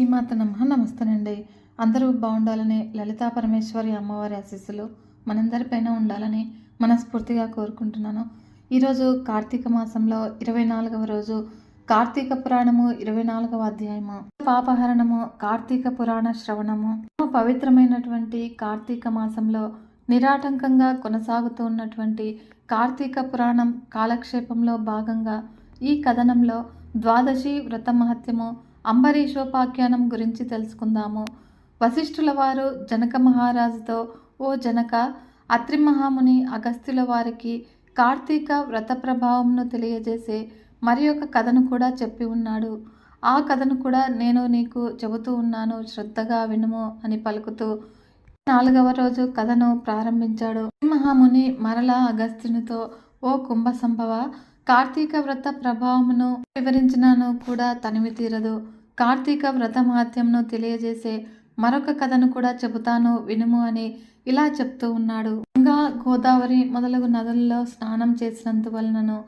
శ్రీమాత నమ నమస్తేనండి. అందరూ బాగుండాలని లలితా పరమేశ్వరి అమ్మవారి ఆశీస్సులు మనందరిపైన ఉండాలని మనస్ఫూర్తిగా కోరుకుంటున్నాను. ఈరోజు కార్తీక మాసంలో ఇరవై నాలుగవ రోజు కార్తీక పురాణము ఇరవై నాలుగవ అధ్యాయము. పాపహరణము కార్తీక పురాణ శ్రవణము. పవిత్రమైనటువంటి కార్తీక మాసంలో నిరాటంకంగా కొనసాగుతూ ఉన్నటువంటి కార్తీక పురాణం కాలక్షేపంలో భాగంగా ఈ కథనంలో ద్వాదశి వ్రత మహత్యము అంబరీషోపాఖ్యానం గురించి తెలుసుకుందాము. వశిష్ఠుల వారు జనక మహారాజుతో ఓ జనక అత్రి మహాముని అగస్త్యుల వారికి కార్తీక వ్రత ప్రభావంను తెలియజేసే మరి ఒక కథను కూడా చెప్పి ఉన్నాడు. ఆ కథను కూడా నేను నీకు చెబుతూ ఉన్నాను శ్రద్ధగా వినుము అని పలుకుతూ నాలుగవ రోజు కథను ప్రారంభించాడు. మహాముని మరలా అగస్త్యునితో ఓ కుంభ సంభవ కార్తీక వ్రత ప్రభావమును వివరించినాను కూడా తనివి తీరదు. కార్తీక వ్రత మహత్యంను తెలియజేసే మరొక కథను కూడా చెబుతాను వినుము అని ఇలా చెప్తూ ఉన్నాడు. గంగా గోదావరి మొదలగు నదుల్లో స్నానం చేసినందువలనను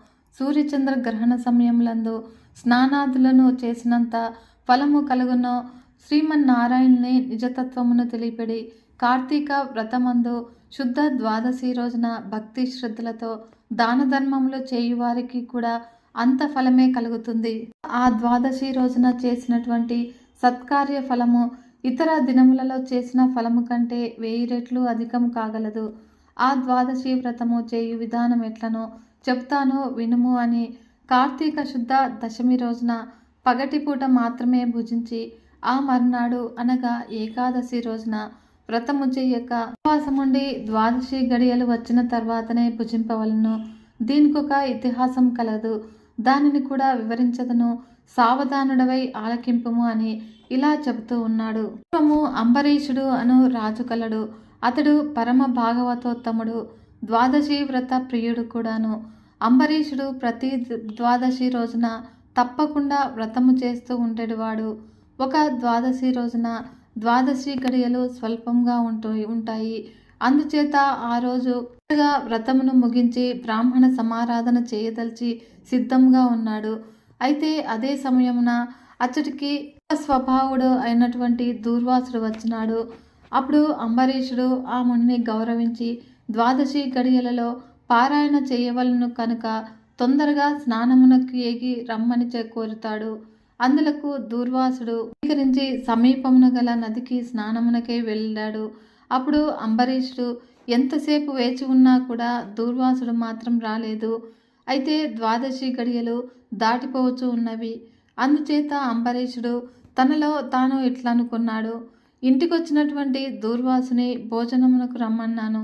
సూర్యచంద్ర గ్రహణ సమయంలందు స్నానాదులను చేసినంత ఫలము కలుగునో శ్రీమన్నారాయణుని నిజతత్వమును తెలియపడి కార్తీక వ్రతమందు శుద్ధ ద్వాదశి రోజున భక్తి శ్రద్ధలతో దాన ధర్మములు చేయువారికి కూడా అంత ఫలమే కలుగుతుంది. ఆ ద్వాదశి రోజున చేసినటువంటి సత్కార్య ఫలము ఇతర దినములలో చేసిన ఫలము కంటే వెయ్యి రెట్లు అధికం కాగలదు. ఆ ద్వాదశి వ్రతము చేయు విధానం ఎట్లనో చెప్తాను వినుము అని కార్తీక శుద్ధ దశమి రోజున పగటిపూట మాత్రమే భుజించి ఆ మర్నాడు అనగా ఏకాదశి రోజున వ్రతము చేయక ఉపవాసముండి ద్వాదశి గడియలు వచ్చిన తర్వాతనే భుజింపవలను. దీనికొక ఇతిహాసం కలదు. దానిని కూడా వివరించదను. సావధానుడవై ఆలకింపుము అని ఇలా చెబుతూ ఉన్నాడు. పూర్వము అంబరీషుడు అను రాజు కలడు. అతడు పరమ భాగవతోత్తముడు. ద్వాదశి వ్రత ప్రియుడు కూడాను. అంబరీషుడు ప్రతి ద్వాదశి రోజున తప్పకుండా వ్రతము చేస్తూ ఉండేవాడు. ఒక ద్వాదశి రోజున ద్వాదశి గడియలు స్వల్పంగా ఉంటాయి ఉంటాయి. అందుచేత ఆ రోజు వ్రతమును ముగించి బ్రాహ్మణ సమారాధన చేయదలిచి సిద్ధంగా ఉన్నాడు. అయితే అదే సమయమున అచ్చటికి స్వభావుడు అయినటువంటి దూర్వాసుడు వచ్చినాడు. అప్పుడు అంబరీషుడు ఆ మునిని గౌరవించి ద్వాదశి గడియలలో పారాయణ చేయవలను కనుక తొందరగా స్నానమునకు ఏగి రమ్మని కోరుతాడు. అందులకు దూర్వాసుడు స్వీకరించి సమీపమున గల నదికి స్నానమునకే వెళ్ళాడు. అప్పుడు అంబరీషుడు ఎంతసేపు వేచి ఉన్నా కూడా దూర్వాసుడు మాత్రం రాలేదు. అయితే ద్వాదశి గడియలు దాటిపోవచ్చు ఉన్నవి. అందుచేత అంబరీషుడు తనలో తాను ఇట్లనుకున్నాడు. ఇంటికొచ్చినటువంటి దూర్వాసుని భోజనమునకు రమ్మన్నాను.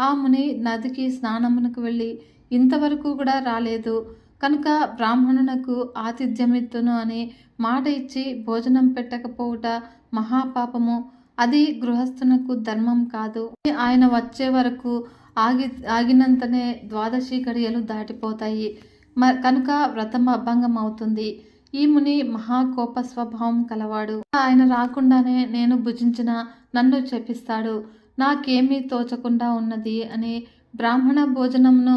ఆ ముని నదికి స్నానమునకు వెళ్ళి ఇంతవరకు కూడా రాలేదు. కనుక బ్రాహ్మణునకు ఆతిథ్యమిత్తును అని మాట ఇచ్చి భోజనం పెట్టకపోవుట మహాపాపము. అది గృహస్థునకు ధర్మం కాదు. ఆయన వచ్చే వరకు ఆగి ఆగినంతనే ద్వాదశి గడియలు దాటిపోతాయి. మ కనుక వ్రతం అభంగం అవుతుంది ఈ ముని మహాకోప స్వభావం కలవాడు. ఆయన రాకుండానే నేను భుజించిన నన్ను చెప్పిస్తాడు నాకేమీ తోచకుండా ఉన్నది అని బ్రాహ్మణ భోజనంను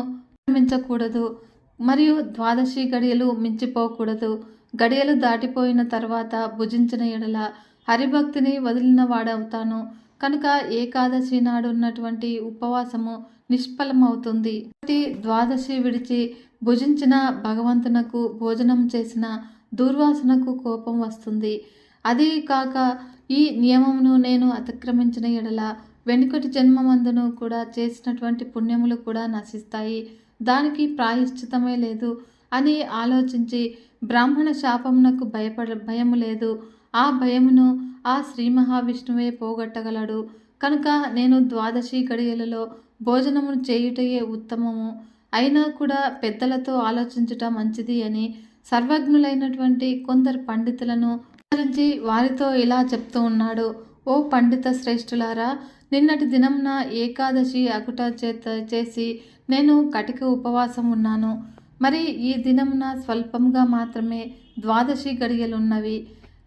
మించకూడదు మరియు ద్వాదశి గడియలు మించిపోకూడదు. గడియలు దాటిపోయిన తర్వాత భుజించిన ఎడల హరిభక్తిని వదిలిన వాడవుతాను కనుక ఏకాదశి నాడు ఉన్నటువంటి ఉపవాసము నిష్ఫలమవుతుంది. ద్వాదశి విడిచి భుజించిన భగవంతునకు భోజనం చేసిన దుర్వాసనకు కోపం వస్తుంది. అదే కాక ఈ నియమమును నేను అతిక్రమించిన ఎడల వెనుకటి జన్మమందును కూడా చేసినటువంటి పుణ్యములు కూడా నశిస్తాయి. దానికి ప్రాయశ్చితమే లేదు అని ఆలోచించి బ్రాహ్మణ శాపమునకు భయపడ భయము లేదు. ఆ భయమును ఆ శ్రీ మహావిష్ణువే పోగొట్టగలడు. కనుక నేను ద్వాదశి గడియలలో భోజనమును చేయుటయే ఉత్తమము. అయినా కూడా పెద్దలతో ఆలోచించుట మంచిది అని సర్వజ్ఞులైనటువంటి కొందరు పండితులను గురించి వారితో ఇలా చెప్తూ ఉన్నాడు. ఓ పండిత శ్రేష్ఠులారా నిన్నటి దినంన ఏకాదశి అకుట చేత చేసి నేను కటిక ఉపవాసం ఉన్నాను. మరి ఈ దినమున స్వల్పంగా మాత్రమే ద్వాదశి గడియలున్నవి.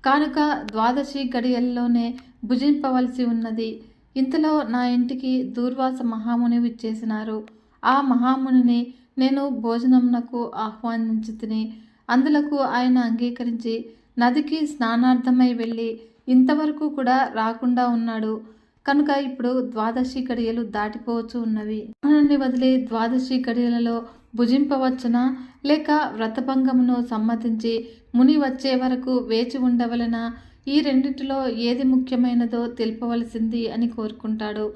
కానుక ద్వాదశి గడియల్లోనే భుజింపవలసి ఉన్నది. ఇంతలో నా ఇంటికి దూర్వాస మహాముని విచ్చేసినారు. ఆ మహామునిని నేను భోజనమునకు ఆహ్వానించి తిని అందులకు ఆయన అంగీకరించి నదికి స్నానార్థమై వెళ్ళి ఇంతవరకు కూడా రాకుండా ఉన్నాడు. కనుక ఇప్పుడు ద్వాదశి గడియలు దాటిపోవచ్చు ఉన్నవి. మనల్ని వదిలి ద్వాదశి కడియలలో భుజింపవచ్చునా? లేక వ్రతభంగమును సమ్మతించి ముని వచ్చే వరకు వేచి ఉండవలన? ఈ రెండింటిలో ఏది ముఖ్యమైనదో తెలుపవలసింది అని కోరుకుంటాడు.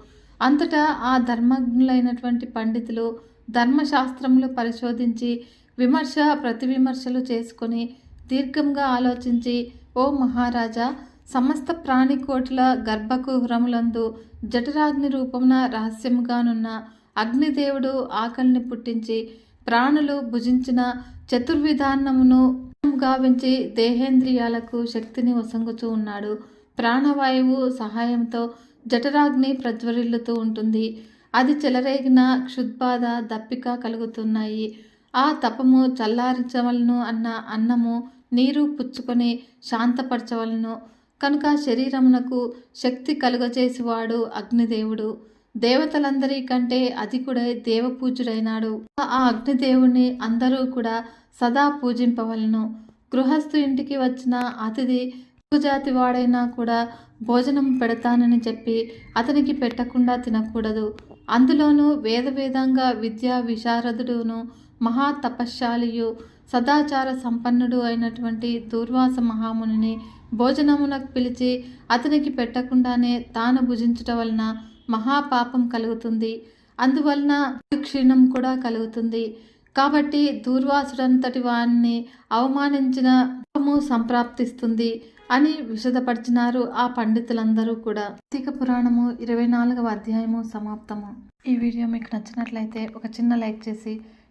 అంతటా ఆ ధర్మజ్ఞులైనటువంటి పండితులు ధర్మశాస్త్రములు పరిశోధించి విమర్శ ప్రతివిమర్శలు చేసుకొని దీర్ఘంగా ఆలోచించి ఓ మహారాజా సమస్త ప్రాణికోట్ల గర్భకుహరములందు జఠరాగ్ని రూపమున రహస్యముగానున్న అగ్నిదేవుడు ఆకలిని పుట్టించి ప్రాణులు భుజించిన చతుర్విధానమును గావించి దేహేంద్రియాలకు శక్తిని వసంగుచూ ఉన్నాడు. ప్రాణవాయువు సహాయంతో జఠరాగ్ని ప్రజ్వరిల్లుతూ ఉంటుంది. అది చెలరేగిన క్షుద్బాధ దప్పిక కలుగుతున్నాయి. ఆ తపము చల్లారించవలను అన్న అన్నము నీరు పుచ్చుకొని శాంతపరచవలను. కనుక శరీరమునకు శక్తి కలుగజేసేవాడు అగ్నిదేవుడు. దేవతలందరి కంటే అధికుడై దేవపూజుడైనాడు. ఆ అగ్నిదేవుని అందరూ కూడా సదా పూజింపవలను. గృహస్థు ఇంటికి వచ్చిన అతిథి జాతి వాడైనా కూడా భోజనం పెడతానని చెప్పి అతనికి పెట్టకుండా తినకూడదు. అందులోనూ వేద వేదంగా విద్యా విశారదుడును మహాతపశ్శాలియు సదాచార సంపన్నుడు అయినటువంటి దూర్వాస మహామునిని భోజనమునకు పిలిచి అతనికి పెట్టకుండానే తాను భుజించటం వలన మహాపాపం కలుగుతుంది. అందువలన క్షీణం కూడా కలుగుతుంది. కాబట్టి దూర్వాసుడంతటి వారిని అవమానించిన పాపము సంప్రాప్తిస్తుంది అని విశదపరిచినారు ఆ పండితులందరూ కూడా. కార్తీక పురాణము ఇరవై నాలుగవ అధ్యాయము సమాప్తము. ఈ వీడియో మీకు నచ్చినట్లయితే ఒక చిన్న లైక్ చేసి